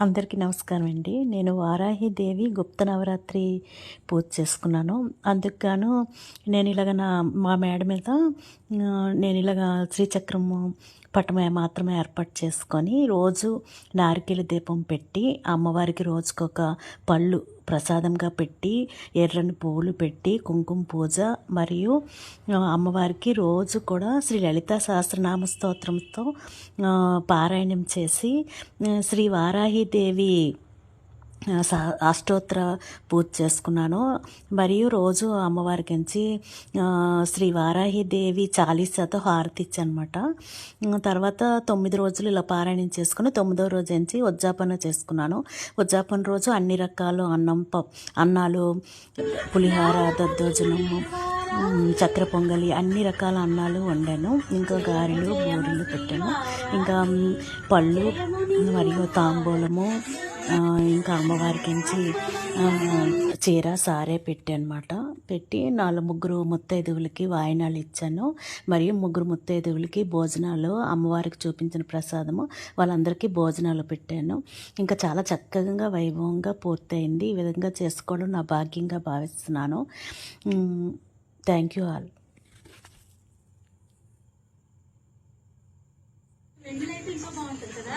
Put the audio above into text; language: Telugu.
అందరికీ నమస్కారం అండి. నేను వారాహి దేవి గుప్త నవరాత్రి పూజ చేసుకున్నాను. అందుకు గాను నేను ఇలాగ నా మా మేడ మీద నేను ఇలాగ శ్రీచక్రము పటమే మాత్రమే ఏర్పాటు చేసుకొని రోజు నారికేల దీపం పెట్టి అమ్మవారికి రోజుకొక పళ్ళు ప్రసాదంగా పెట్టి ఎర్రని పువ్వులు పెట్టి కుంకుమ పూజ మరియు అమ్మవారికి రోజు కూడా శ్రీ లలిత సహస్రనామ స్తోత్రంతో పారాయణం చేసి శ్రీ వారాహిదేవి అష్టోత్తర పూజ చేసుకున్నాను. మరియు రోజు అమ్మవారికి నుంచి శ్రీ వారాహిదేవి చాలీసాతో హారతి ఇచ్చానమాట. తర్వాత తొమ్మిది రోజులు ఇలా పారాయణం చేసుకుని తొమ్మిదో రోజు నుంచి ఉద్యాపన చేసుకున్నాను. ఉద్యాపన రోజు అన్ని రకాలు అన్నం ప అన్నాలు పులిహార దద్దోజనము చక్ర పొంగలి అన్ని రకాల అన్నాలు వండాను. ఇంకా గారెలు బూరెలు పెట్టాను. ఇంకా పళ్ళు మరియు తాంబూలము ఇంకా అమ్మవారికి నుంచి చీర సారే పెట్టి అనమాట పెట్టి నాలుగు ముగ్గురు ముత్తైదువులకి వాయినాలు ఇచ్చాను. మరియు ముగ్గురు ముత్తైదువులకి భోజనాలు అమ్మవారికి చూపించిన ప్రసాదము వాళ్ళందరికీ భోజనాలు పెట్టాను. ఇంకా చాలా చక్కగా వైభవంగా పూర్తయింది. ఈ విధంగా చేసుకోవడం నా భాగ్యంగా భావిస్తున్నాను. థ్యాంక్ యూ ఆల్ వెండినైతే ఇంకా బాగుంటుంది కదా?